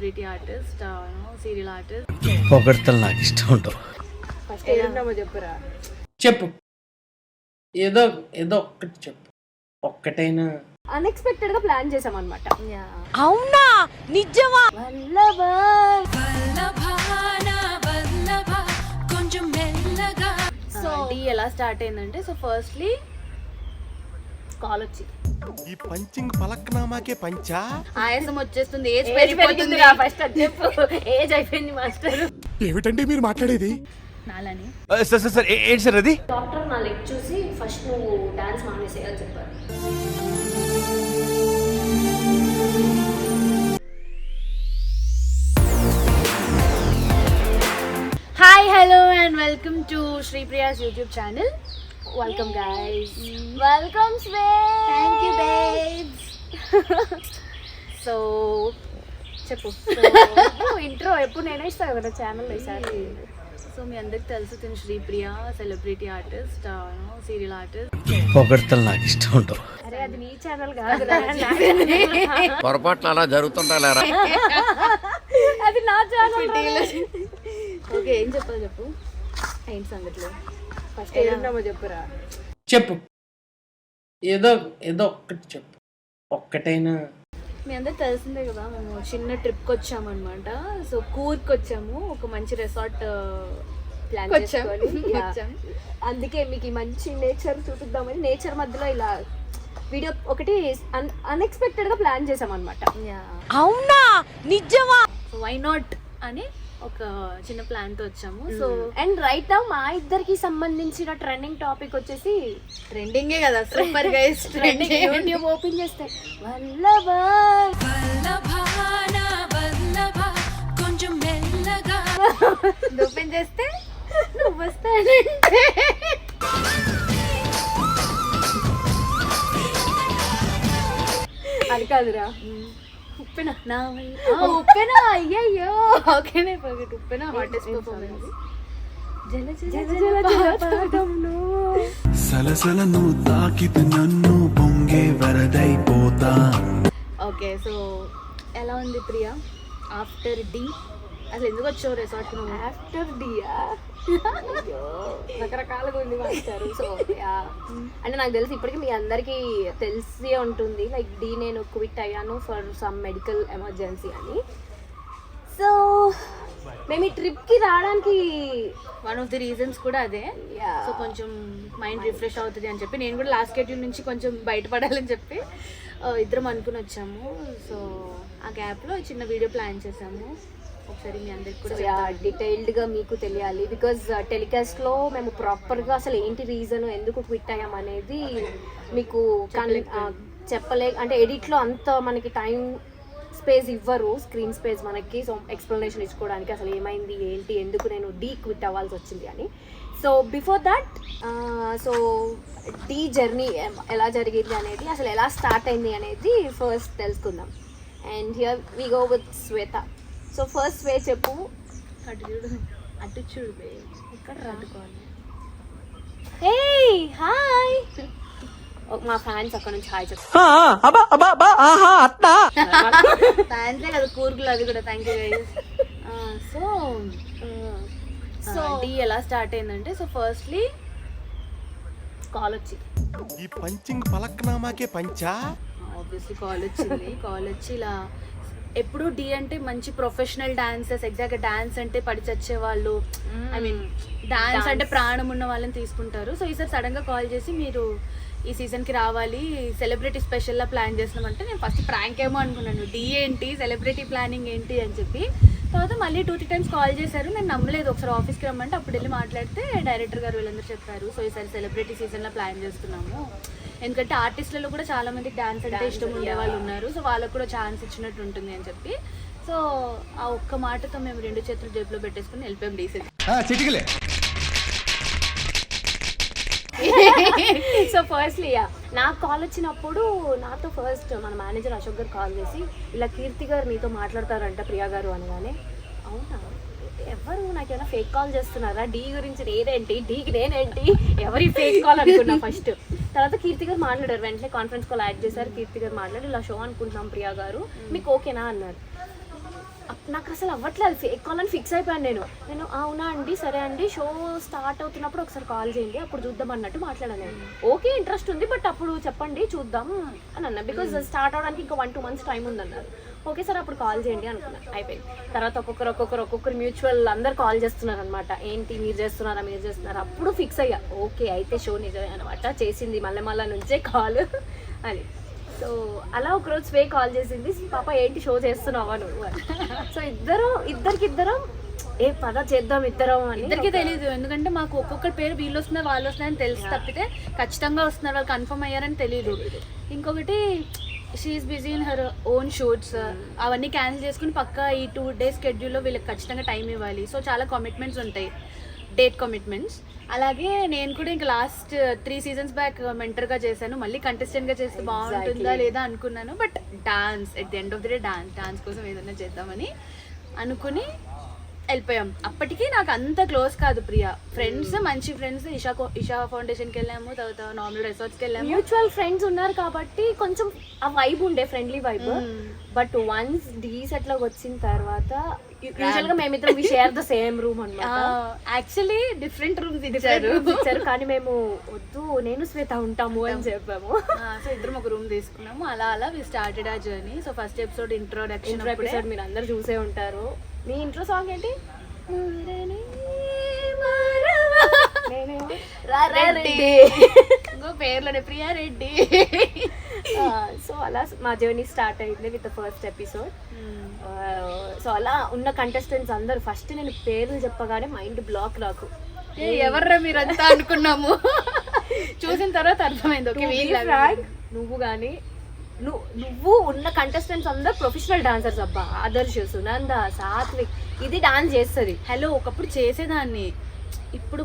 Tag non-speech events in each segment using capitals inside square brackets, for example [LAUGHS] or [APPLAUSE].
Celebrity artist serial artist. పొగడతలు నాకు ఇష్టం ఉండవు ఫస్ట్ ఏడున్నామో చెప్పురా. చెప్పు. ఏదో ఏదో ఒక్కటి చెప్పు. ఒక్కటైనా. అన్ఎక్స్పెక్టెడ్గా ప్లాన్ చేసాం అనమాట అవునా? నిజమా? సో టీ ఎలా స్టార్ట్ అయిందంటే సో ఫస్ట్లీ కాల్ వచ్చి ఈ పంచింగ్ పలక్నామాకే పంచా? ఆయాసం వచ్చేస్తుంది ఏజ్ పెరిగిపోతుంది. ఫస్ట్ అది చెప్పు. ఏజ్ అయిపోయింది మాస్టర్. ఏమిటండి మీరు మాట్లాడేది? నాలని. సార్ సార్ సార్ ఏంటి సార్ అది? డాక్టర్ నా లెగ్ చూసి ఫస్ట్ నువ్వు డాన్స్ మానేసేయాలి చెప్పారు. Hi hello and welcome to Sripriya's YouTube channel welcome guys welcome thank you babes so చెప్పు. ఇంట్రో [LAUGHS] ఎప్పుడు నేనే ఇస్తాను కదా ఛానల్ ఈసారి. సో మీ అందరికి తెలుసు తిను Sripriya celebrity artist serial artist పొగడతలు నాకు ఇష్టం ఉండవు. అరే అది నీ ఛానల్ కాదు పొరపాట్లు అలా జరుగుతుంటాలేరా [LAUGHS] అది నా ఛానల్ ఓకే [LAUGHS] ఏం చెప్పాలి చెప్పు. ఏంటి సంగతిలో. ఫస్ట్ ఏడున్నామో చెప్పురా? చెప్పు. ఏదో ఏదో ఒక్కటి చెప్పు. ఒక్కటైనా. మీ అందరికి తెలిసిందే కదా మేము చిన్న ట్రిప్కి వచ్చామన్నమాట. సో కూర్కి వచ్చాము ఒక మంచి రెసార్ట్ ప్లాన్ వచ్చాం. చేసుకొని. [LAUGHS] వచ్చాం. అందుకే మీకు ఈ మంచి నేచర్ చూపిద్దామని నేచర్ మధ్యలో ఇలా వీడియో ఒకటి అన్ఎక్స్పెక్టెడ్గా ప్లాన్ చేసాం అనమాట Yeah. అవునా? నిజమా? వై నాట్ అని ఒక చిన్న ప్లాన్తో వచ్చాము. సో అండ్ రైట్ మా ఇద్దరికి సంబంధించిన ట్రెండింగ్ టాపిక్ వచ్చేసి ట్రెండింగే కదా super guys trending YouTube open చేస్తే వల్లభా ఓపెన్ [LAUGHS] చేస్తే నువ్వు వస్తానంటే అది కాదురా. ఉప్పెన నా ఉప్పెన? అయ్యయ్యో! ఓకేనే పగట్ ఉప్పెన? Hottest performance. సలసలను తాకితే నన్ను పొంగే వరదైపోతా. ఓకే సో ఎలా ఉంది ప్రియా? After D? అసలు ఎందుకు వచ్చావు రిసార్ట్ ఆఫ్టర్ డియా రకరకాలుగా ఉంది మాస్టర్ సో అంటే నాకు తెలిసి ఇప్పటికీ మీ అందరికీ తెలిసే ఉంటుంది లైక్ డి నేను క్విట్ అయ్యాను ఫర్ సమ్ మెడికల్ ఎమర్జెన్సీ అని. సో మేము ఈ ట్రిప్కి రావడానికి వన్ ఆఫ్ ది రీజన్స్ కూడా అదే. సో కొంచెం మైండ్ రిఫ్రెష్ అవుతుంది అని చెప్పి. నేను కూడా లాస్ట్ షెడ్యూల్ నుంచి కొంచెం బయటపడాలని చెప్పి ఇద్దరం అనుకుని వచ్చాము. సో ఆ గ్యాప్లో చిన్న వీడియో ప్లాన్ చేసాము. ఒకసారి మీ అందరికి కూడా. డీటెయిల్డ్గా మీకు తెలియాలి. బికాజ్ టెలికాస్ట్లో మేము ప్రాపర్గా అసలు ఏంటి రీజన్ ఎందుకు క్విట్ అయ్యాం అనేది మీకు చెప్పలే అంటే ఎడిట్లో అంత మనకి టైం స్పేస్ ఇవ్వరు స్క్రీన్ స్పేస్ మనకి. సో ఎక్స్ప్లెనేషన్ ఇచ్చుకోవడానికి అసలు ఏమైంది ఏంటి ఎందుకు నేను డీ క్విట్ అవ్వాల్సి వచ్చింది అని. So before that so Dhee journey ఎలా జరిగింది అనేది అసలు ఎలా స్టార్ట్ అయింది అనేది ఫస్ట్ తెలుసుకుందాం. And here we go with Shweta so first వే చెప్పు. అటు చూడు అటు చూడు బే. ఇక్కడ రాదుకోవాలి హే హాయ్ మా ఫ్యాన్స్ అక్కడ నుంచి హాయ్ చెప్పు. ఫ్యాన్సే కదా కూర్గులు అది కూడా. Thank you guys so so tea ఎలా స్టార్ట్ అయిందంటే సో ఫస్ట్లీ కాల్ వచ్చి ఈ పంచింగ్ పలక్నామాకే పంచా? ఆబ్వియస్లీ కాల్ వచ్చింది. కాల్ వచ్చి ఇలా ఎప్పుడు డి అంటే మంచి ప్రొఫెషనల్ డాన్సర్స్ ఎగ్జాక్ట్ డాన్స్ అంటే పడి చచ్చే వాళ్ళు. ఐ మీన్ డాన్స్ అంటే ప్రాణం ఉన్న వాళ్ళని తీసుకుంటారు. సో ఈసారి సడన్గా కాల్ చేసి మీరు ఈ సీజన్కి రావాలి సెలబ్రిటీ స్పెషల్ లా ప్లాన్ చేస్తున్నామంటే నేను ఫస్ట్ ప్రాంక్ ఏమో అనుకున్నాను. డి ఏంటి సెలబ్రిటీ ప్లానింగ్ ఏంటి అని చెప్పి. తర్వాత మళ్ళీ టూ త్రీ టైమ్స్ కాల్ చేశారు. నేను నమ్మలేదు. ఒకసారి ఆఫీస్కి రమ్మంటే అప్పుడు వెళ్ళి మాట్లాడితే డైరెక్టర్ గారు వీళ్ళందరూ చెప్పారు. సో ఈసారి సెలబ్రిటీ సీజన్లో ప్లాన్ చేస్తున్నాము. ఎందుకంటే ఆర్టిస్టులలో కూడా చాలా మంది డాన్స్ అంటే ఇష్టం ఉండే వాళ్ళు ఉన్నారు. సో వాళ్ళకు కూడా ఛాన్స్ ఇచ్చినట్టు ఉంటుంది అని చెప్పి. సో ఆ ఒక్క మాటతో మేము రెండు చేతులు జేబులో పెట్టేసుకుని వెళ్ళిపోయాం డీసెంట్. [LAUGHS] సో ఫస్ట్లీ నాకు కాల్ వచ్చినప్పుడు నాతో ఫస్ట్ మన మేనేజర్ అశోక్ గారు కాల్ చేసి ఇలా కీర్తి గారు నీతో మాట్లాడతారంట ప్రియా గారు అనగానే అవునా? ఎవరు? నాకు ఏమైనా ఫేక్ కాల్ చేస్తున్నారా? డీ గురించి నేనేంటి? డీకి నేనేంటి? ఎవరి ఫేక్ కాల్ అనుకున్నా ఫస్ట్ తర్వాత కీర్తి గారు మాట్లాడారు వెంటనే కాన్ఫరెన్స్ కాల్ యాడ్ చేశారు. కీర్తి గారు మాట్లాడి ఇలా షో అనుకుంటున్నాం ప్రియా గారు. మీకు ఓకేనా అన్నారు. నాకు అసలు అవ్వట్లేదు ఫేక్ కాల్ అని ఫిక్స్ అయిపోయాను నేను. నేను అవునా అండి సరే అండి. షో స్టార్ట్ అవుతున్నప్పుడు ఒకసారి కాల్ చేయండి. అప్పుడు చూద్దాం అన్నట్టు మాట్లాడాను నేను. ఓకే ఇంట్రెస్ట్ ఉంది బట్ అప్పుడు చెప్పండి చూద్దాం అని అన్నా. బికాజ్ స్టార్ట్ అవడానికి ఇంకా వన్ టూ మంత్స్ టైం ఉందన్నారు. ఓకే సార్ అప్పుడు కాల్ చేయండి అనుకున్నాను అయిపోయింది. తర్వాత ఒక్కొక్కరు ఒక్కొక్కరు ఒక్కొక్కరు మ్యూచువల్ అందరు కాల్ చేస్తున్నారు అనమాట ఏంటి మీరు చేస్తున్నారా మీరు చేస్తున్నారా? అప్పుడు ఫిక్స్ అయ్యా. ఓకే అయితే షో నిజమే అనమాట. చేసింది మళ్ళీ మళ్ళీ నుంచే కాల్ [LAUGHS] అని. సో అలా ఒకరోజు స్వే కాల్ చేసింది. పాప ఏంటి షో చేస్తున్నావా నువ్వు అని. సో ఇద్దరు ఇద్దరికిద్దరం ఏ పద చేద్దాం ఇద్దరం అని ఇద్దరికి తెలియదు ఎందుకంటే మాకు ఒక్కొక్కరి పేరు వీళ్ళు వస్తున్నారు వాళ్ళు వస్తున్నారని తెలిసి తప్పితే ఖచ్చితంగా వస్తున్నారు వాళ్ళు కన్ఫర్మ్ అయ్యారని తెలియదు ఇంకొకటి she's busy in her own shoots అవన్నీ క్యాన్సిల్ చేసుకుని పక్క ఈ టూ డేస్ స్కెడ్యూల్లో వీళ్ళకి ఖచ్చితంగా టైం ఇవ్వాలి. సో చాలా కమిట్మెంట్స్ ఉంటాయి. డేట్ కమిట్మెంట్స్ అలాగే నేను కూడా ఇంకా లాస్ట్ త్రీ సీజన్స్ బ్యాక్ మెంటర్గా చేశాను. మళ్ళీ కంటెస్టెంట్గా చేస్తే బాగుంటుందా లేదా అనుకున్నాను. But dance at the end of the day dance dance కోసం ఏదైనా చేద్దామని అనుకుని వెళ్ళిపోయాం. అప్పటికి నాకు అంత క్లోజ్ కాదు ప్రియా. ఫ్రెండ్స్ మంచి ఫ్రెండ్స్ ఇషా ఇషా ఫౌండేషన్కి వెళ్ళాము తర్వాత నార్మల్ రిసార్ట్స్కి వెళ్ళాము మ్యూచువల్ ఫ్రెండ్స్ ఉన్నారు కాబట్టి కొంచెం ఆ వైబ్ ఉండే friendly vibe but once the సెట్లోకి వచ్చిన తర్వాత యూజువల్గా మేమిద్దరం we share the same room అనమాట యాక్చువల్లీ డిఫరెంట్ రూమ్స్ ఇచ్చారు. ఇచ్చారు కానీ మేము వద్దు నేను శ్వేత ఉంటాము అని చెప్పాము. సో ఇద్దరం ఒక రూమ్ తీసుకున్నాము. అలా అలా వి స్టార్టెడ్ ఆ journey so first episode introduction intro episode మీరు అందరు చూసే ఉంటారు. మీ ఇంట్రో సాంగ్ ఏంటి? రెడ్డి. ఇంకో పేర్లోనే ప్రియా రెడ్డి. సో అలా మా జర్నీ స్టార్ట్ అయింది విత్ ఫస్ట్ ఎపిసోడ్. సో అలా ఉన్న కంటెస్టెంట్స్ అందరు ఫస్ట్ నేను పేర్లు చెప్పగానే మైండ్ బ్లాక్ నాకు. ఎవర్రా మీరంతా అనుకున్నాము? చూసిన తర్వాత అర్థమైంది. ఓకే నువ్వు కానీ నువ్వు నువ్వు ఉన్న కంటెస్టెంట్స్ అందరు ప్రొఫెషనల్ డాన్సర్స్ అబ్బా. ఆదర్శ్ సునంద సాత్విక్ ఇది డాన్స్ చేస్తుంది. హలో ఒకప్పుడు చేసేదాన్ని. ఇప్పుడు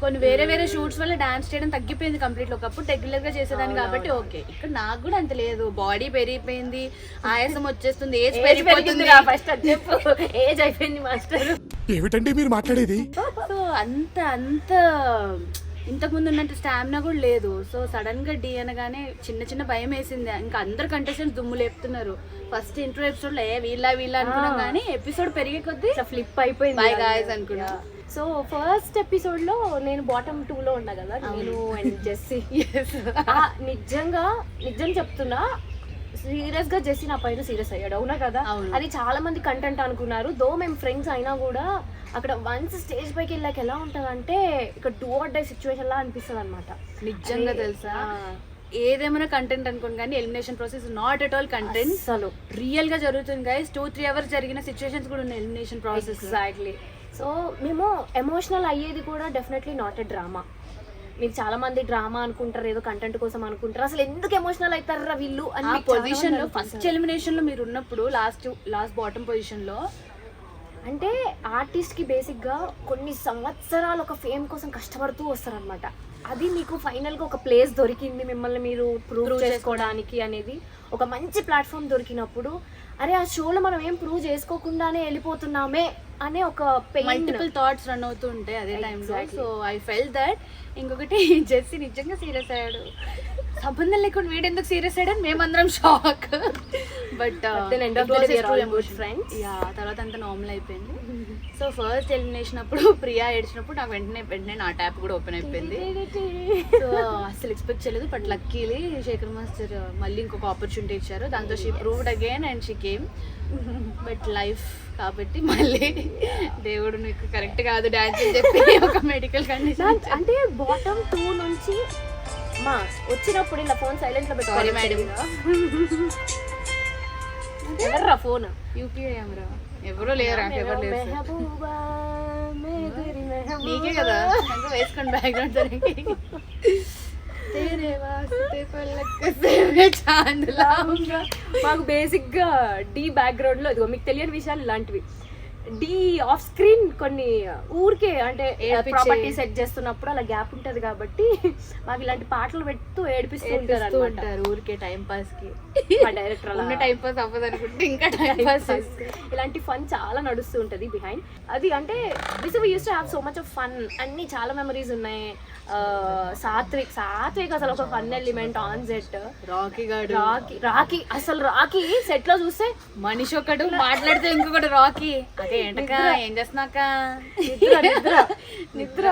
కొన్ని వేరే వేరే షూట్స్ వల్ల డాన్స్ చేయడం తగ్గిపోయింది కంప్లీట్ ఒకప్పుడు రెగ్యులర్గా చేసేదాన్ని కాబట్టి ఓకే ఇక్కడ నాకు కూడా అంత లేదు. బాడీ పెరిగిపోయింది [LAUGHS] ఆయాసం వచ్చేస్తుంది ఏజ్ పెరిగిపోతుంది. ఫస్ట్ చెప్పు. [LAUGHS] ఏజ్ అయిపోయింది మాస్టర్ ఏమిటండి మీరు మాట్లాడేది? [LAUGHS] సో అంత అంత ఇంతకు ముందు ఉన్నంత స్టామినా కూడా లేదు. సో సడన్గా డి అనగానే చిన్న చిన్న భయం వేసింది. ఇంకా అందరు కంటెస్టెంట్స్ దుమ్ము లేపుతున్నారు. ఫస్ట్ ఇంట్రో ఎపిసోడ్లో ఏ వీళ్ళ వీళ్ళ అనుకున్నాం కానీ ఎపిసోడ్ పెరిగే కొద్దీ ఫ్లిప్ అయిపోయింది అనుకున్నా. సో ఫస్ట్ ఎపిసోడ్లో నేను బాటమ్ టూ లో ఉన్నా కదా నేను అండ్ జెస్సీ [LAUGHS] నిజంగా నిజం చెప్తున్నా సీరియస్గా జెస్సీ నా పైన సీరియస్ అయ్యాడు అవునా కదా. అది చాలా మంది కంటెంట్ అనుకున్నారు. దో మేము ఫ్రెండ్స్ అయినా కూడా అక్కడ వన్స్ స్టేజ్ పైకి వెళ్ళాక ఎలా ఉంటుంది అంటే ఇక్కడ టూ ఆర్ డై సిచ్యువేషన్ లా అనిపిస్తుంది అనమాట నిజంగా తెలుసా? ఏదేమైనా కంటెంట్ అనుకోండి కానీ elimination process not at all content అసలు రియల్గా జరుగుతుంది గైస్ టూ త్రీ అవర్స్ జరిగిన సిచ్యువేషన్స్ కూడా ఉన్నాయి ఎలిమినేషన్ ప్రాసెస్ ఎగ్జాక్ట్లీ సో మేము ఎమోషనల్ అయ్యేది కూడా డెఫినెట్లీ నాట్ ఎ డ్రామా మీరు చాలా మంది డ్రామా అనుకుంటారు ఏదో కంటెంట్ కోసం అనుకుంటారు. అసలు ఎందుకు ఎమోషనల్ అవుతారా వీళ్ళు అని పొజిషన్లో ఫస్ట్ ఎలిమినేషన్లో మీరు ఉన్నప్పుడు లాస్ట్ లాస్ట్ బాటమ్ పొజిషన్లో? అంటే ఆర్టిస్ట్కి బేసిక్గా కొన్ని సంవత్సరాలు ఒక ఫేమ్ కోసం కష్టపడుతూ వస్తారనమాట అది మీకు ఫైనల్గా ఒక ప్లేస్ దొరికింది మిమ్మల్ని మీరు ప్రూవ్ చేసుకోవడానికి అనేది. ఒక మంచి ప్లాట్ఫామ్ దొరికినప్పుడు అరే ఆ షోలో మనం ఏం ప్రూవ్ చేసుకోకుండానే వెళ్ళిపోతున్నామే అనే ఒక మల్టిపుల్ థాట్స్ రన్ అవుతూ ఉంటాయి అదే టైంలో సో ఐ ఫెల్ దట్ ఇంకొకటి [LAUGHS] జెస్సీ నిజంగా సీరియస్ అయ్యాడు. సంబంధం లేకుండా వీడు ఎందుకు సీరియస్ అయ్యాడని మేమందరం shock but good friends. Yeah తర్వాత అంతా నార్మల్ అయిపోయింది. సో ఫస్ట్ ఎలిమినేషన్ అప్పుడు ప్రియా ఏడ్చినప్పుడు నాకు వెంటనే వెంటనే నా ట్యాప్ కూడా ఓపెన్ అయిపోయింది. సో అసలు ఎక్స్పెక్ట్ చేయలేదు బట్ లక్కీలీ శేఖర్ మాస్టర్ మళ్ళీ ఇంకొక ఆపర్చునిటీ ఇచ్చారు. దాంతో she proved again and she came but life కాబట్టి మళ్ళీ దేవుడు నీకు కరెక్ట్ కాదు డాన్స్ అని చెప్పి ఒక మెడికల్ కండిషన్ అంటే బాటమ్ టూ నుంచి అమ్మా వచ్చినప్పుడు ఇలా ఫోన్ సైలెంట్లో పెట్టుకోవాలి మేడం ఎవర్రా ఫోన్ యూపీఐ కెమెరా. ఎవరు లేరు? ఎవరు లేరు నీకే కదా? నాకు వేసుకోండి బ్యాక్గ్రౌండ్ మాకు బేసిక్గా డీ బ్యాక్గ్రౌండ్లో ఇదిగో మీకు తెలియని విషయాలు ఇలాంటివి. డి ఆఫ్ స్క్రీన్ కొన్ని ఊరికే అంటే ప్రాపర్టీ సెట్ చేస్తున్నప్పుడు అలా గ్యాప్ ఉంటది కాబట్టి మాకు ఇలాంటి పాటలు పెడుతూ ఏడిపిస్తూ ఉంటారు ఊరికే టైం పాస్కి. డైరెక్టర్ అలా టైం పాస్ అవ్వదు అనుకుంటే ఇంకా [LAUGHS] టైం పాస్ ఇలాంటి ఫన్ చాలా నడుస్తూ ఉంటది బిహైండ్ అది అంటే this we use to have so much of fun అన్ని చాలా మెమరీస్ ఉన్నాయి. సాత్విక్ సాత్విక్ అసలు ఒక fun element on set Rocky గాడు. రాకీ రాకీ అసలు రాకీ సెట్లో చూస్తే మనిషి ఒకడు [LAUGHS] మాట్లాడితే ఇంకొకటి రాకీ అదే ఏంటక్క? ఏం చేస్తున్నాక నిద్ర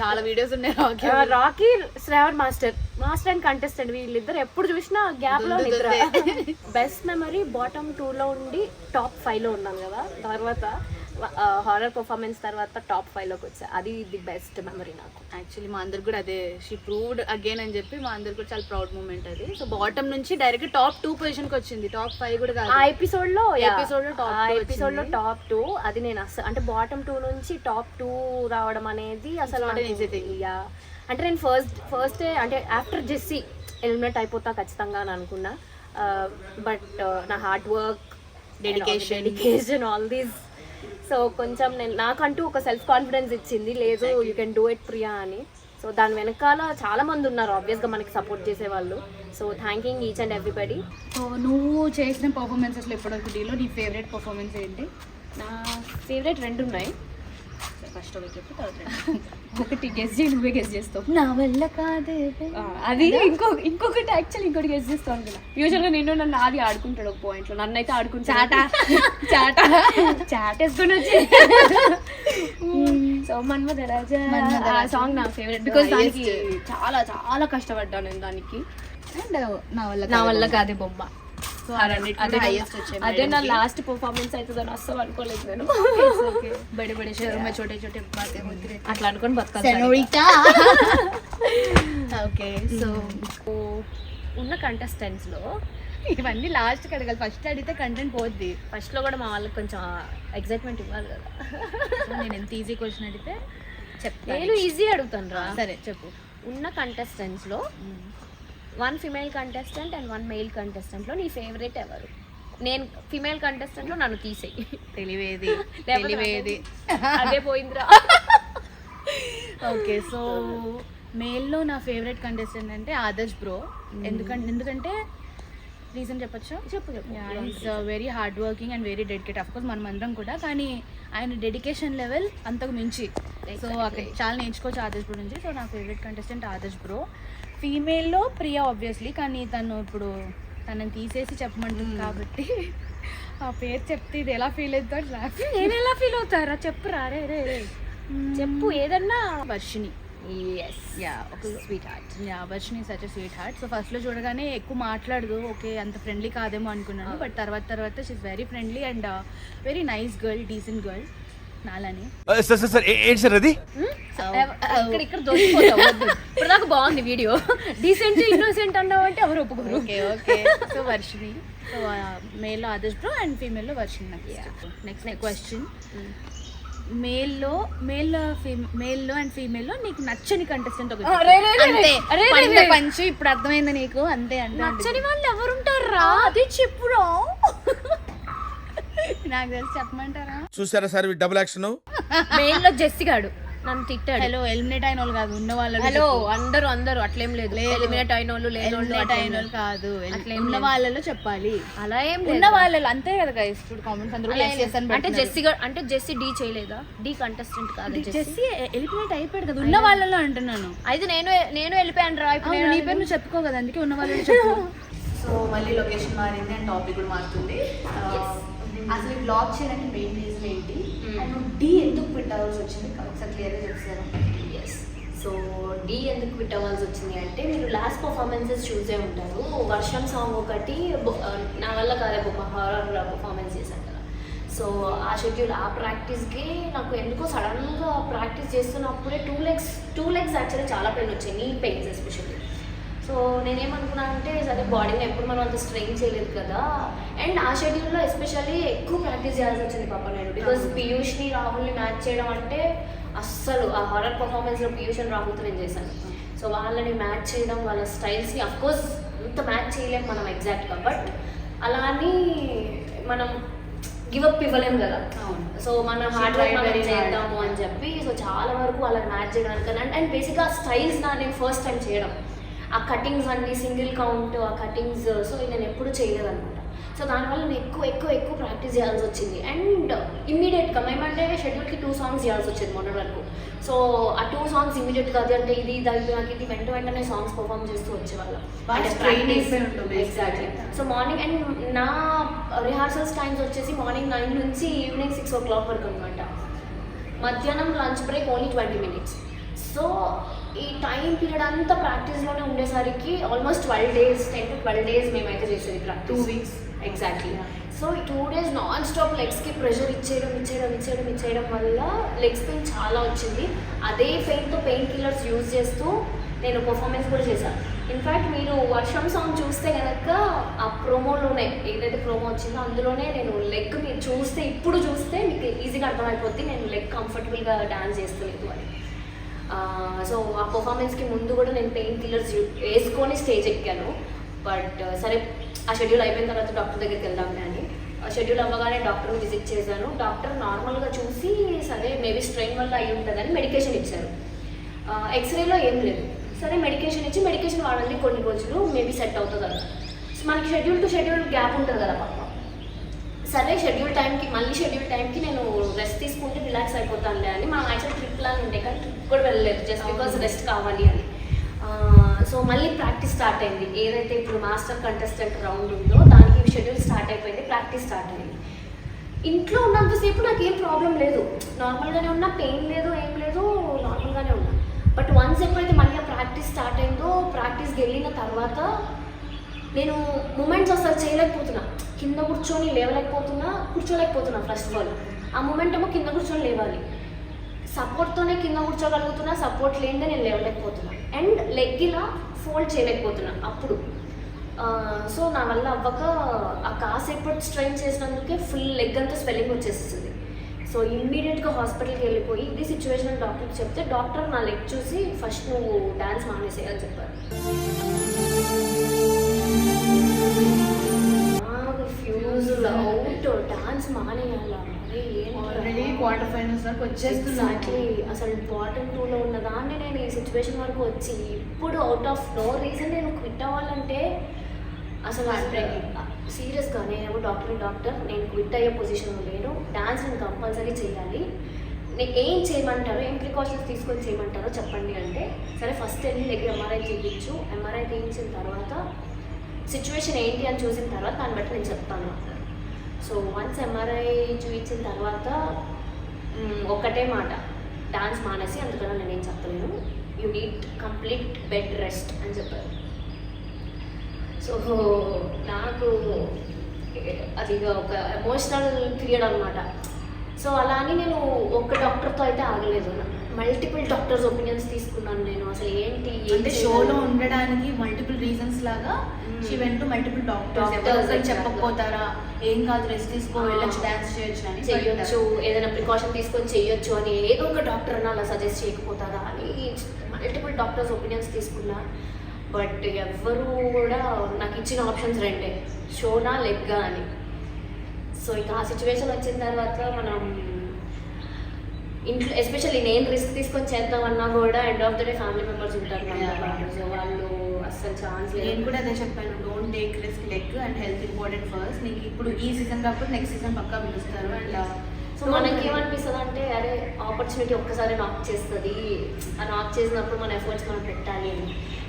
చాలా వీడియోస్ ఉన్నాయి Rocky Rocky Shravan master. Master and contestant వీళ్ళిద్దరు ఎప్పుడు చూసినా గ్యాప్లో నిద్ర. బెస్ట్ మెమరీ బాటమ్ టూ లో ఉండి టాప్ ఫైవ్లో ఉన్నాను కదా. తర్వాత హారర్ పర్ఫార్మెన్స్ తర్వాత టాప్ ఫైవ్లోకి వచ్చా. అది ది బెస్ట్ మెమరీ నాకు. యాక్చువల్లీ మా అందరికి కూడా అదే షీ ప్రూవ్డ్ అగైన్ అని చెప్పి మా అందరికి కూడా చాలా ప్రౌడ్ మూమెంట్ అది. సో బాటమ్ నుంచి డైరెక్ట్ టాప్ టూ పొజిషన్కి వచ్చింది. టాప్ ఫైవ్ కూడా కాదు. ఆ ఎపిసోడ్లో episode లో top ఆ two ఎపిసోడ్లో వచ్చింది. టాప్ టూ అది నేను అసలు అంటే బాటమ్ టూ నుంచి టాప్ టూ రావడం అనేది అసలు. అంటే నేను ఫస్ట్ ఫస్ట్ అంటే ఆఫ్టర్ జెస్సీ ఎలిమినేట్ అయిపోతా ఖచ్చితంగా అని అనుకున్నా. బట్ నా hard work Dedication. Dedication all these so కొంచెం నేను నాకంటూ ఒక సెల్ఫ్ కాన్ఫిడెన్స్ ఇచ్చింది లేదు you can do it Priya అని. సో దాని వెనకాల చాలా మంది ఉన్నారు ఆబ్వియస్గా మనకి సపోర్ట్ చేసే వాళ్ళు so thanking each and everybody so నువ్వు చేసిన పర్ఫార్మెన్సెస్లో ఇప్పటివరకు డీలో నీ ఫేవరెట్ పర్ఫార్మెన్స్ ఏంటి? నా ఫేవరెట్ రెండు ఉన్నాయి ఫస్ట్ [LAUGHS] ఒకటి చెప్పు తర్వాత. ఒకటి గెస్ చేయి నువ్వే గెస్ చేస్తావు. నా వల్ల కాదే. అది ఇంకో ఇంకొకటి యాక్చువల్లీ ఇంకోటి గెస్ చేస్తావు అనుకున్నా. యూజువల్గా నిన్ను నన్ను ఆది ఆడుకుంటాడు ఒక పాయింట్లో. నన్ను అయితే ఆడుకుంటాడు. చాట. [LAUGHS] చాట్. వేసుకొని వచ్చి. సో మన్మధ రాజా ఆ. సాంగ్ నా ఫేవరెట్ బికాస్ దానికి. చాలా చాలా కష్టపడ్డాను నేను దానికి. అండ్ నా వల్ల నా వల్ల కాదే బొమ్మ. అదే నా లాస్ట్ పర్ఫార్మెన్స్ అవుతుందని అస్సలు అనుకోలేదు నేను. బడి బడి షోరూమ్ చోటే చోటే mm. అట్లా అనుకొని బతకాలి ఓకే సో mm. ఉన్న కంటెస్టెంట్స్లో ఇవన్నీ లాస్ట్కి అడగాలి. ఫస్ట్ అడిగితే కంటెంట్ పోద్ది. ఫస్ట్లో కూడా మా వాళ్ళకి కొంచెం ఎగ్జైట్మెంట్ ఇవ్వాలి కదా. [LAUGHS] నేను ఎంత ఈజీ క్వశ్చన్ అడిగితే చెప్తాను. నేను ఈజీ అడుగుతాను రా. సరే చెప్పు. ఉన్న కంటెస్టెంట్స్లో one female contestant and one male కంటెస్టెంట్లో నీ ఫేవరెట్ ఎవరు? నేను ఫిమేల్ కంటెస్టెంట్లో నన్ను తీసేయి. తెలివేది తెలివేది. అదే పోయిందిరా. ఓకే సో మేల్లో నా ఫేవరెట్ కంటెస్టెంట్ అంటే ఆదర్శ్ బ్రో. ఎందుకంటే ఎందుకంటే రీజన్ చెప్పొచ్చు? చెప్పు చెప్పు. Is very hard working and very dedicate of course మనం అందరం కూడా కానీ ఆయన డెడికేషన్ లెవెల్ అంతకు మించి. సో అక్కడ చాలా నేర్చుకోవచ్చు ఆదర్శ్ బ్రో నుంచి. సో నా ఫేవరెట్ కంటెస్టెంట్ ఆదర్శ్ బ్రో. ఫీమేల్లో ప్రియా ఆబ్వియస్లీ కానీ తను ఇప్పుడు తనని తీసేసి చెప్పమంటుంది కాబట్టి ఆ పేరు చెప్తే ఇది ఎలా ఫీల్ అవుతాడు నేను ఎలా ఫీల్ అవుతారా? చెప్పురా రే రే రే చెప్పు ఏదన్నా. వర్షిని ఎస్ యా ఒక sweetheart yeah Varshini such sweetheart so ఫస్ట్లో చూడగానే ఎక్కువ మాట్లాడదు. ఓకే అంత ఫ్రెండ్లీ కాదేమో అనుకున్నాను. బట్ తర్వాత తర్వాత she's very friendly and very nice girl decent girl నాలని. Sir sir sir ఏంటి సార్ అది? ఇక్కడ ఇక్కడ దొరికిపోతావు వద్దు. ఇప్పుడు దాకా బాగుంది వీడియో. డీసెంట్ ఇన్నోసెంట్ అన్నావు అంటే ఎవరు ఒప్పుకోరు. Okay okay. So Varshini so మేల్లో Adarsh bro and ఫీమేల్లో వర్షిని నెక్స్ట్ నెక్స్ట్ క్వశ్చన్ మేల్లో మేల్ మేల్లో అండ్ ఫీమేల్లో నీకు నచ్చని కంటెస్టెంట్ ఒకటి రే, రే, రే, అంతే. రే, రే, పంచ రే. ఇప్పుడు అర్థమైంది నీకు. అంతే అంతే నచ్చని వాళ్ళు ఎవరుంటారా అది చెప్పురా. నాకు తెలిసి చెప్పమంటారా? చూసారా సార్ డబుల్ యాక్షన్ మెయిన్లో జెస్సిగాడు నన్ను తిట్టాడు. హలో ఎలిమినేట్ అయిన వాళ్ళు కాదు ఉన్న వాళ్ళు హలో అందరూ అందరూ. అట్లేం లేదు. ఎలిమినేట్ అయిన వాళ్ళు లేని వాళ్ళు ఎలిమినేట్ అట్లేం అయిన లేదు. వాళ్ళు కాదు. అట్లేం ఉన్న. వాళ్ళలో చెప్పాలి. అలా ఏం ఉన్న. వాళ్ళలో అంతే కదా గైస్ ఇప్పుడు కామెంట్స్ అందరూ అంటే. జెస్సీ అంటే జెస్సీ డీ చేయలేదా? డీ కంటెస్టెంట్ కాదు జెస్సీ. జెస్సీ ఎలిమినేట్ అయిపోయాడు కదా. ఉన్న వాళ్ళలో అంటున్నాను. అయితే నేను నేను వెళ్ళిపోయాను రా ఇప్పుడు నీ పేరు నువ్వు చెప్పుకో కదా అందుకే ఉన్న వాళ్ళలో చెప్పు. [LAUGHS] సో మళ్ళీ లొకేషన్ మారింది అండ్ టాపిక్ కూడా మారుతుంది. అసలు ఈ బ్లాగ్ చేయడానికి మెయిన్ రీజన్ ఏంటి? అండ్ నువ్వు డి ఎందుకు పెట్టాల్సి వచ్చింది? ఒకసారి క్లియర్గా చెప్తాను ఎస్ సో డి ఎందుకు క్విట్ అవ్వాల్సి వచ్చింది అంటే మీరు లాస్ట్ పర్ఫార్మెన్సెస్ చూసే ఉంటారు. వర్షం సాంగ్ ఒకటి నా వల్ల కాదే బొమ్మ హారర్ పర్ఫార్మెన్స్ చేశాను కదా. సో ఆ షెడ్యూల్ ఆ ప్రాక్టీస్కి నాకు ఎందుకో సడన్గా practice చేస్తున్నప్పుడే two legs two legs actually చాలా పెయిన్ వచ్చాయి. నీ పెయిన్స్ ఎస్పెషల్లీ సో నేనేమనుకున్నా అంటే సరే బాడీని ఎప్పుడు మనం అంత స్ట్రెయిన్ చేయలేదు కదా. అండ్ ఆ షెడ్యూల్లో ఎస్పెషల్లీ ఎక్కువ ప్రాక్టీస్ చేయాల్సి వచ్చింది పాప నేను. బికాస్ పీయూష్ని రాహుల్ని మ్యాచ్ చేయడం అంటే అస్సలు ఆ హారర్ పర్ఫార్మెన్స్లో పీయూష్ అండ్ రాహుల్తో నేను చేశాను. సో వాళ్ళని మ్యాచ్ చేయడం వాళ్ళ స్టైల్స్ని అఫ్కోర్స్ అంత మ్యాచ్ చేయలేము మనం ఎగ్జాక్ట్గా బట్ అలా అని మనం గివ్ అప్ ఇవ్వలేము కదా. అవును. సో మన హార్డ్ వర్క్ మనం. చేద్దాము అని చెప్పి సో చాలా వరకు అలా మ్యాచ్ చేయడానికి అండ్ అండ్ బేసిక్గా స్టైల్స్ నా నేను ఫస్ట్ టైం చేయడం. ఆ కటింగ్స్ అన్ని సింగిల్ కౌంట్ ఆ కటింగ్స్ సో నేను ఎప్పుడు చేయలేదు అనమాట సో దానివల్ల నేను ఎక్కువ ఎక్కువ ఎక్కువ ప్రాక్టీస్ చేయాల్సి వచ్చింది. అండ్ ఇమ్మీడియట్గా మేమంటే షెడ్యూల్కి టూ సాంగ్స్ చేయాల్సి వచ్చింది మొన్న వరకు. సో ఆ టూ సాంగ్స్ ఇమీడియట్గా అది అంటే ఇది ఇది అయిపోయాక ఇది వెంట వెంటనే సాంగ్స్ పర్ఫామ్ చేస్తూ వచ్చేవాళ్ళం. ఎగ్జాక్ట్లీ. సో మార్నింగ్ అండ్ నా రిహార్సల్స్ టైమ్స్ వచ్చేసి మార్నింగ్ నైన్ నుంచి ఈవినింగ్ సిక్స్ ఓ క్లాక్ వరకు అనమాట మధ్యాహ్నం lunch break only twenty minutes so ఈ టైం పీరియడ్ అంతా ప్రాక్టీస్లోనే ఉండేసరికి almost twelve days ten to twelve days మేమైతే చేసేది practice Two weeks. Exactly so ఈ టూ డేస్ నాన్ స్టాప్ లెగ్స్కి ప్రెషర్ ఇచ్చేయడం ఇచ్చేయడం ఇచ్చేయడం ఇచ్చేయడం వల్ల లెగ్స్ పెయిన్ చాలా వచ్చింది. అదే పెయిన్తో పెయిన్ కిల్లర్స్ యూజ్ చేస్తూ నేను పర్ఫార్మెన్స్ కూడా చేశాను ఇన్ఫ్యాక్ట్ మీరు వర్షం సాంగ్ చూస్తే కనుక ఆ ప్రోమోలోనే ఏదైతే ప్రోమో వచ్చిందో అందులోనే నేను లెగ్ మీరు చూస్తే ఇప్పుడు చూస్తే మీకు ఈజీగా అర్థమైపోద్ది. నేను లెగ్ కంఫర్టబుల్గా డాన్స్ చేస్తలేదు అని. సో ఆ పర్ఫార్మెన్స్కి ముందు కూడా నేను పెయిన్ కిల్లర్స్ వేసుకొని స్టేజ్ ఎక్కాను. బట్ సరే ఆ షెడ్యూల్ అయిపోయిన తర్వాత డాక్టర్ దగ్గరికి వెళ్దాం అని ఆ షెడ్యూల్ అవ్వగానే డాక్టర్ని విజిట్ చేశాను. డాక్టర్ నార్మల్గా చూసి సరే మేబీ స్ట్రెయిన్ వల్ల అయి ఉంటుందని మెడికేషన్ ఇచ్చారు. ఎక్స్రేలో ఏం లేదు. సరే మెడికేషన్ ఇచ్చి మెడికేషన్ వాడండి కొన్ని రోజులు మేబీ సెట్ అవుతుంది కదా సో మనకి షెడ్యూల్ టు షెడ్యూల్ గ్యాప్ ఉంటుంది కదా పాప. సరే షెడ్యూల్ టైంకి మళ్ళీ షెడ్యూల్ టైంకి నేను రెస్ట్ తీసుకుంటూ రిలాక్స్ అయిపోతానులే అని మనం యాక్చువల్ ట్రిప్ ప్లాన్ ఉండే కానీ ట్రిప్ కూడా వెళ్ళలేదు జస్ట్ బికాస్ రెస్ట్ కావాలి అని. సో మళ్ళీ ప్రాక్టీస్ స్టార్ట్ అయింది. ఏదైతే ఇప్పుడు మాస్టర్ కంటెస్టెంట్ రౌండ్ ఉందో దానికి షెడ్యూల్ స్టార్ట్ అయిపోయింది ప్రాక్టీస్ స్టార్ట్ అయింది. ఇంట్లో ఉన్నంతసేపు నాకు ఏం ప్రాబ్లం లేదు నార్మల్గానే ఉన్నా పెయిన్ లేదు ఏం లేదు నార్మల్గానే ఉన్నా. బట్ వన్స్ ఎప్పుడైతే మళ్ళీ ప్రాక్టీస్ స్టార్ట్ అయిందో ప్రాక్టీస్కి వెళ్ళిన తర్వాత నేను మూమెంట్స్ అసలు చేయలేకపోతున్నా. కింద కూర్చొని లేవలేకపోతున్నా కూర్చోలేకపోతున్నా ఫస్ట్ ఆఫ్ ఆల్ ఆ మూమెంట్ ఏమో కింద కూర్చొని లేవాలి. సపోర్ట్తోనే కింద కూర్చోగలుగుతున్నా సపోర్ట్ లేనిదే నేను లేవలేకపోతున్నా. అండ్ లెగ్ ఇలా ఫోల్డ్ చేయలేకపోతున్నా అప్పుడు. సో నా వల్ల అవ్వక ఆ కాసేపటి స్ట్రెయిన్ చేసినందుకే ఫుల్ లెగ్ అంతా స్వెల్లింగ్ వచ్చేస్తుంది. సో ఇమ్మీడియట్గా హాస్పిటల్కి వెళ్ళిపోయి ఇది సిచ్యువేషన్ డాక్టర్కి చెప్తే డాక్టర్ నా లెగ్ చూసి ఫస్ట్ నువ్వు డ్యాన్స్ మానేసేయాలని చెప్పారు. నాకు ఫ్యూజ్ అవుట్ డాన్స్ మానేయాలా? ఆల్రెడీ క్వార్టర్ ఫైనల్స్ వరకు వచ్చేస్తున్నాను ఎగ్జాక్ట్లీ అసలు బాటమ్ టూలో ఉన్న దాన్ని నేను ఈ సిచ్యువేషన్ వరకు వచ్చి ఇప్పుడు అవుట్ ఆఫ్ నో రీజన్ నేను క్విట్ అవ్వాలంటే అసలు సీరియస్గా నేనేమో డాక్టర్ డాక్టర్ నేను క్విట్ అయ్యే పొజిషన్లో లేను. డాన్స్ నేను కంపల్సరీ చేయాలి. నేను ఏం చేయమంటారో? ఏం ప్రికాషన్స్ తీసుకొని చేయమంటారో చెప్పండి అంటే సరే ఫస్ట్ వెళ్ళి దగ్గర ఎంఆర్ఐ చేయించు. ఎంఆర్ఐ చేయించిన తర్వాత సిచ్యువేషన్ ఏంటి అని చూసిన తర్వాత దాన్ని బట్టి నేను చెప్తాను. సో వన్స్ ఎంఆర్ఐ చూపించిన తర్వాత ఒకటే ఒక్కటే మాట. డాన్స్ మానేసి అందుకని నేనేం చెప్పలేను. You need complete bed rest అని చెప్పారు. సో నాకు అది ఒక ఎమోషనల్ పీరియడ్ అనమాట సో అలా అని నేను ఒక్క డాక్టర్తో అయితే ఆగలేదు. మల్టిపుల్ డాక్టర్స్ ఒపీనియన్స్ తీసుకున్నాను నేను. అసలు ఏంటి అంటే? షోలో ఉండడానికి మల్టిపుల్ రీజన్స్ లాగా she went to multiple doctors ఎవరు. చెప్పకపోతారా? ఏం కాదు రెస్ట్ తీసుకో. వెళ్ళొచ్చు డాన్స్ చేయొచ్చు అని చెయ్యొచ్చు ఏదైనా ప్రికాషన్ తీసుకొని చెయ్యొచ్చు అని ఏదో ఒక డాక్టర్ అలా సజెస్ట్ చేయకపోతారా అని మల్టిపుల్ డాక్టర్స్ ఒపీనియన్స్ తీసుకున్నా. బట్ ఎవ్వరు కూడా నాకు ఇచ్చిన ఆప్షన్స్ రెండే. షోనా లెగ్గా అని. సో ఇక ఆ సిచ్యువేషన్ వచ్చిన తర్వాత మనం ఇంట్లో ఎస్పెషల్లీ నేను రిస్క్ తీసుకొని చేద్దామన్నా కూడా end of the day family members ఉంటారు. సో వాళ్ళు అస్సలు ఛాన్స్ నేను కూడా అదే చెప్పాను don't take risk leg and health important first నీకు ఇప్పుడు ఈ సీజన్ కాకపోతే నెక్స్ట్ సీజన్ పక్కా పిలుస్తారు అండ్ సో మనకి ఏమనిపిస్తుంది అంటే అరే ఆపర్చునిటీ ఒక్కసారి నాక్ చేస్తుంది. ఆ నాక్ చేసినప్పుడు మన ఎఫర్ట్స్ మనం పెట్టాలి అని.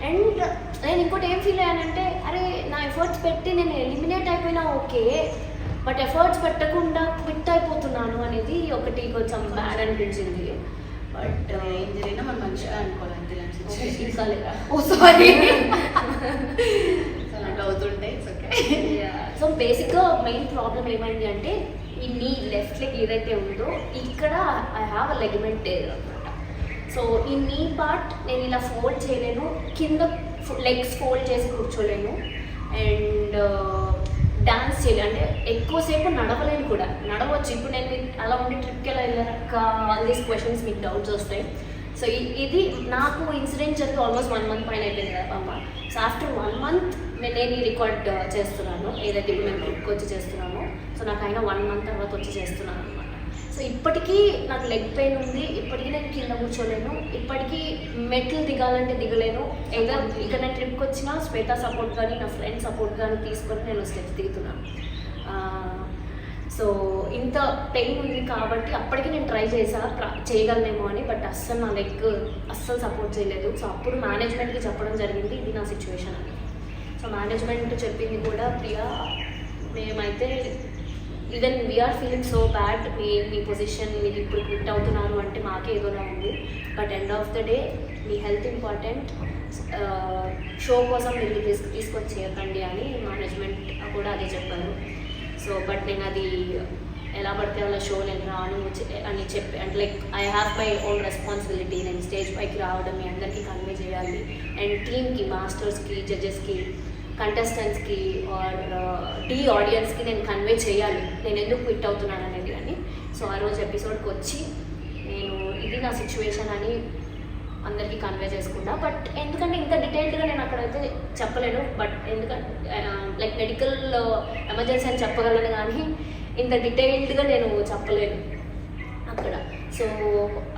అండ్ నేను ఇంకోటి ఏం ఫీల్ అయ్యానంటే అరే నా ఎఫర్ట్స్ పెట్టి నేను ఎలిమినేట్ అయిపోయినా ఓకే బట్ ఎఫర్ట్స్ పెట్టకుండా క్విట్ అయిపోతున్నాను అనేది ఒకటి కొంచెం బ్యాడ్ అనిపించింది. బట్ ఏం జరిగినా మనం మంచిగా అనుకోవాలి [LAUGHS] ఓ సారీ ఓకే సో బేసిక్గా మెయిన్ ప్రాబ్లం ఏమైంది అంటే ఈ నీ లెఫ్ట్ లెగ్ ఏదైతే ఉందో ఇక్కడ ఐ హ్యావ్ అ లెగ్మెంట్ అనమాట సో ఈ నీ పార్ట్ నేను ఇలా ఫోల్డ్ చేయలేను కింద లెగ్స్ ఫోల్డ్ చేసి కూర్చోలేను. అండ్ డాన్స్ చేయాలి. అంటే ఎక్కువసేపు నడవలేను కూడా. నడవచ్చు. ఇప్పుడు నేను అలా ఉండి ట్రిప్కి ఎలా వెళ్ళారక్క ఆల్ దీస్ క్వశ్చన్స్ మీకు డౌట్స్ వస్తాయి. సో ఇది నాకు ఇన్సిడెంట్ జరిగి ఆల్మోస్ట్ వన్ మంత్ పైన అయిపోయింది కదా అమ్మ సో ఆఫ్టర్ వన్ మంత్ నేను ఈ రికార్డ్ చేస్తున్నాను. ఏదైతే ఇప్పుడు మేము ట్రిప్కి వచ్చి చేస్తున్నాను సో నాకు వన్ మంత్ తర్వాత వచ్చి చేస్తున్నాను. సో ఇప్పటికీ నాకు లెగ్ పెయిన్ ఉంది. ఇప్పటికీ నేను కింద కూర్చోలేను. ఇప్పటికీ మెట్లు దిగాలంటే దిగలేను. ఏదో ఇక్కడ నేను ట్రిప్కి వచ్చినా శ్వేత సపోర్ట్ కానీ నా ఫ్రెండ్ సపోర్ట్ కానీ తీసుకొని నేను స్టెప్స్ దిగుతున్నాను సో ఇంత పెయిన్ ఉంది కాబట్టి అప్పటికి నేను ట్రై చేసా. ట్ర- చేయగలనేమో అని బట్ అస్సలు నా లెగ్ అస్సలు సపోర్ట్ చేయలేదు. సో అప్పుడు మేనేజ్మెంట్కి చెప్పడం జరిగింది. ఇది నా సిచ్యువేషన్ అని. సో మేనేజ్మెంట్ చెప్పింది కూడా ప్రియా మేమైతే even we're feeling so bad మీ మీ పొజిషన్ మీరు ఇప్పుడు క్విట్ అవుతున్నారు అంటే మాకే ఏదోలా ఉంది. But end of the day me health important show కోసం మీరు తీసుకు తీసుకొచ్చి చేయకండి అని మేనేజ్మెంట్ కూడా అదే చెప్పారు. సో బట్ నేను అది ఎలా పడితే అలా షో నేను రాను అని చెప్పి అంటే like I have my own responsibility నేను స్టేజ్ పైకి రావడం మీ అందరికీ కన్వే చేయాలి. అండ్ టీమ్కి మాస్టర్స్కి జడ్జెస్కి కంటెస్టెంట్స్కి ఆర్ టీ ఆడియన్స్కి నేను కన్వే చేయాలి. నేను ఎందుకు క్విట్ అవుతున్నాను అనేది అని. సో ఆ రోజు ఎపిసోడ్కి వచ్చి నేను ఇది నా సిచ్యువేషన్ అని అందరికీ కన్వే చేసుకున్నా. బట్ ఎందుకంటే ఇంత డీటెయిల్డ్గా నేను అక్కడైతే చెప్పలేను. బట్ ఎందుకంటే లైక్ మెడికల్ ఎమర్జెన్సీ అని చెప్పగలను కానీ ఇంత డీటెయిల్డ్గా నేను చెప్పలేను అక్కడ. సో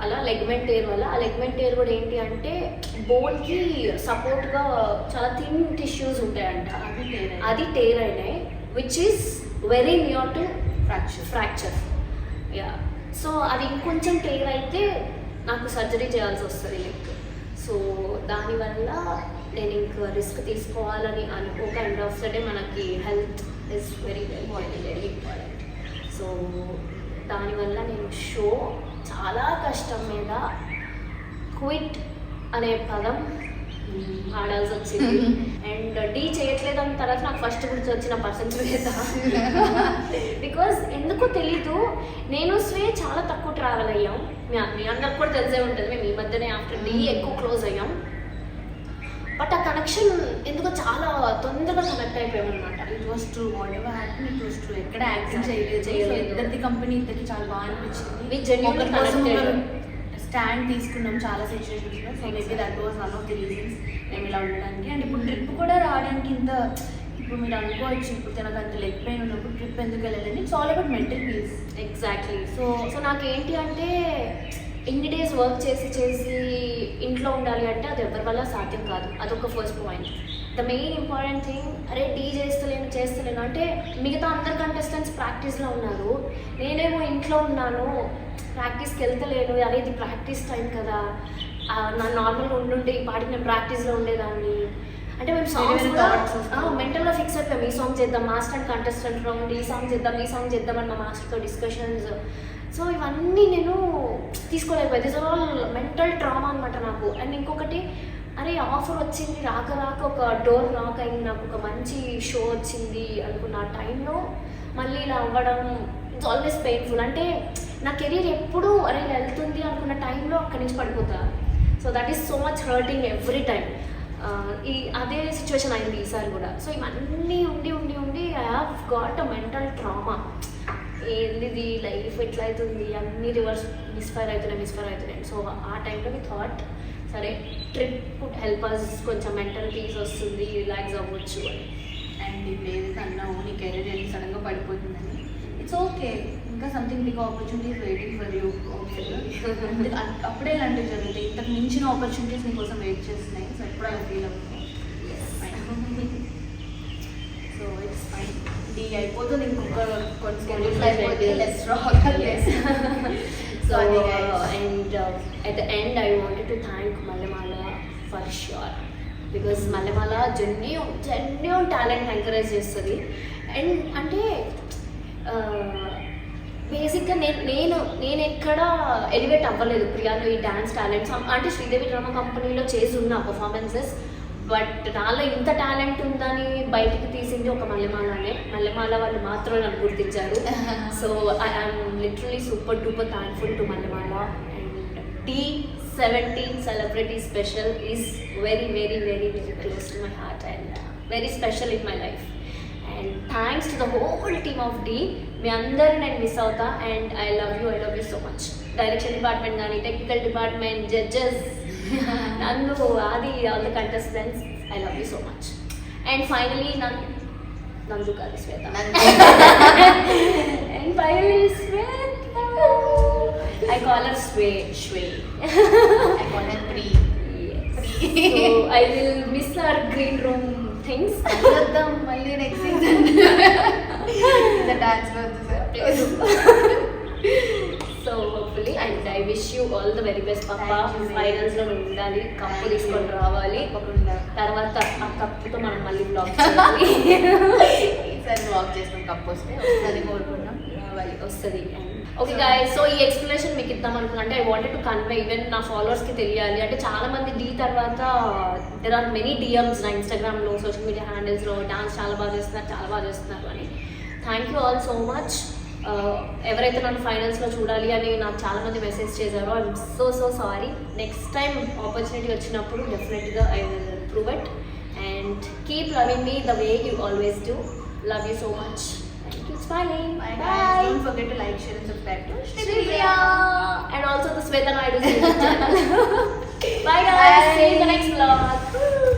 అలా లెగ్మెంట్ టేర్ వల్ల ఆ లెగ్మెంట్ టేర్ కూడా ఏంటి అంటే బోన్కి సపోర్ట్గా చాలా థిన్ టిష్యూస్ ఉంటాయంట. అది టేర్ అయినాయి which is very near to fracture fracture yeah so అది ఇంకొంచెం టేర్ అయితే నాకు సర్జరీ చేయాల్సి వస్తుంది లైక్ సో దానివల్ల నేను ఇంకా రిస్క్ తీసుకోవాలని అనుకోక ఎండ్ ఆఫ్ ద డే మనకి health is very very very important so దానివల్ల నేను షో చాలా కష్టం మీద క్విట్ అనే పదం ఆడాల్సి వచ్చింది. అండ్ డీ చేయట్లేదు అన్న తర్వాత నాకు ఫస్ట్ గురించి వచ్చిన పర్సన్ శ్వేత బికాజ్ ఎందుకో తెలీదు నేను శ్వే చాలా తక్కువ ట్రావెల్ అయ్యాం. మీ అందరికి కూడా తెలిసే ఉంటుంది మేము ఈ మధ్యనే ఆఫ్టర్ డీ ఎక్కువ క్లోజ్ అయ్యాం. బట్ ఆ కనెక్షన్ చాలా తొందరగా కనెక్ట్ అయిపోయాం అనమాట it was true whatever happy it was true ఎక్కడ యాక్సెప్ట్ చేయలేదు. చేయలేదు. ఇద్దరిది కంపెనీ ఇద్దరికి చాలా బాగా అనిపించింది. స్టాండ్ తీసుకున్నాం చాలా సిచ్యువేషన్స్లో so maybe that was one of the reasons మేము ఇలా ఉండడానికి. అండ్ ఇప్పుడు ట్రిప్ కూడా రావడానికి ఇంత ఇప్పుడు మీరు అనుకోవచ్చు ఇప్పుడు తనకు అంత లెగ్ పెయిన్ ఉన్నప్పుడు ట్రిప్ ఎందుకు వెళ్ళాలని it's all about mental peace exactly so so నాకేంటి అంటే ఇన్ని డేస్ వర్క్ చేసి చేసి ఇంట్లో ఉండాలి అంటే అది ఎవరి వల్ల సాధ్యం కాదు. అదొక first point the main important thing అరే డీ చేస్తలేను చేస్తలేను అంటే మిగతా అందరు కంటెస్టెంట్స్ ప్రాక్టీస్లో ఉన్నారు. నేనేమో ఇంట్లో ఉన్నాను ప్రాక్టీస్కి వెళ్తలేను అనేది ప్రాక్టీస్ టైం కదా. నా నార్మల్గా ఉండుంటే ఈ పాటికి నేను ప్రాక్టీస్లో ఉండేదాన్ని. అంటే మేము సాంగ్స్ కూడా. మెంటల్గా ఫిక్స్ అయిపోయాం. ఈ సాంగ్ చేద్దాం మాస్టర్ అండ్ కంటెస్టెంట్ రౌండ్ ఈ సాంగ్ చేద్దాం ఈ సాంగ్ చేద్దాం అని మా మాస్టర్తో డిస్కషన్స్ సో ఇవన్నీ నేను తీసుకోలేకపోయాను. దిస్ ఆల్ మెంటల్ ట్రామా అనమాట నాకు. అండ్ ఇంకొకటి అరే ఆఫర్ వచ్చింది రాక రాక ఒక డోర్ నాక్ అయింది నాకు ఒక మంచి షో వచ్చింది అనుకున్న టైంలో మళ్ళీ ఇలా అవ్వడం ఇట్స్ ఆల్వేస్ పెయిన్ఫుల్ అంటే నా కెరీర్ ఎప్పుడు అరే ఇలా వెళ్తుంది అనుకున్న టైంలో అక్కడి నుంచి పడిపోతా. So that is so much hurting every time ఈ అదే సిచ్యువేషన్ అయింది ఈసారి కూడా. సో ఇవన్నీ ఉండి ఉండి ఉండి I have got a mental trauma ఏంది లైఫ్ ఎట్లా అవుతుంది అన్ని రివర్స్ మిస్ఫైర్ అవుతున్నాయి మిస్ఫైర్ అవుతున్నాయి. సో ఆ టైంలో మీ థాట్ సరే ట్రిప్ హెల్ప్ అస్ కొంచెం మెంటల్ పీస్ వస్తుంది రిలాక్స్ అవ్వచ్చు అని. అండ్ ఏదైతే అన్నావు నీ కెరీర్ వెళ్ళి సడన్గా పడిపోతుందని. ఇట్స్ ఓకే ఇంకా something big opportunities waiting for you అప్పుడే ఇలాంటివి జరుగుతాయి. ఇంతకు మించిన ఆపర్చునిటీస్ నీ కోసం వెయిట్ చేస్తున్నాయి. సో ఎప్పుడు అలా ఫీల్ అవుతుంది సో ఇట్స్ ఫైన్ డి అయిపోతుంది ఇంకొక కొన్ని schedules అయిపోతే లెస్ rock [LAUGHS] [LAUGHS] so. And at the end I wanted to thank Mallemala for sure because Mallemala genuine genuine talent encourage చేస్తుంది. అండ్ అంటే బేసిక్గా నేను నేను నేను ఎక్కడ ఎలివేట్ అవ్వలేదు. ప్రియాలో ఈ డ్యాన్స్ టాలెంట్స్ అంటే శ్రీదేవి డ్రామా కంపెనీలో చేసి ఉన్న పర్ఫార్మెన్సెస్ బట్ నాలో ఇంత టాలెంట్ ఉందని బయటికి తీసింది ఒక మల్లెమాలనే. మల్లెమాల వాళ్ళు మాత్రమే నన్ను గుర్తించారు. [LAUGHS] So I am literally super duper thankful to Mallemala. And T seventeen celebrity special is very very very very close to my heart and very special in my life and thanks to the whole team of Dhee మీ అందరూ నేను miss అవుతా. And I love you I love you so much direction department కానీ technical department judges [LAUGHS] Nandu Aadi all the contestants I love you so much and finally నన్ను నంజు కాదు Shweta. And finally Shweta. I call her Swe Shwe so I will miss our green room things మళ్ళీ next season dance so hopefully and I wish you all the very best పాప ఫైనల్స్లో ఉండాలి cup తీసుకొని రావాలి. తర్వాత ఆ కప్పుతో మనం మళ్ళీ బ్లాగ్ [LAUGHS] చేయాలి. ఈసారి వాక్ చేస్తాం కప్ వస్తే. వస్తుంది రావాలి వస్తుంది. ఓకే గాయ సో ఈ ఎక్స్ప్లెనేషన్ మీకు ఇద్దాం అనుకున్నా. అంటే I wanted to convey even నా followers కి తెలియాలి. అంటే చాలా మంది డీ తర్వాత దెర్ ఆర్ మెనీ డిఎమ్స్ నా ఇన్స్టాగ్రామ్లో సోషల్ మీడియా హ్యాండిల్స్లో డాన్స్ చాలా బాగా చేస్తున్నారు చాలా బాగా చేస్తున్నారు అని. Thank you all so much ఎవరైతే నన్ను ఫైనల్స్లో చూడాలి అని నాకు చాలా మంది మెసేజ్ చేశారో I'm so so sorry next time opportunity వచ్చినప్పుడు డెఫినెట్గా I will prove it and keep loving me the way you always do love you so much thank you smiling Shriya. And also the Sweta Naidu channel. [LAUGHS] Bye guys. See you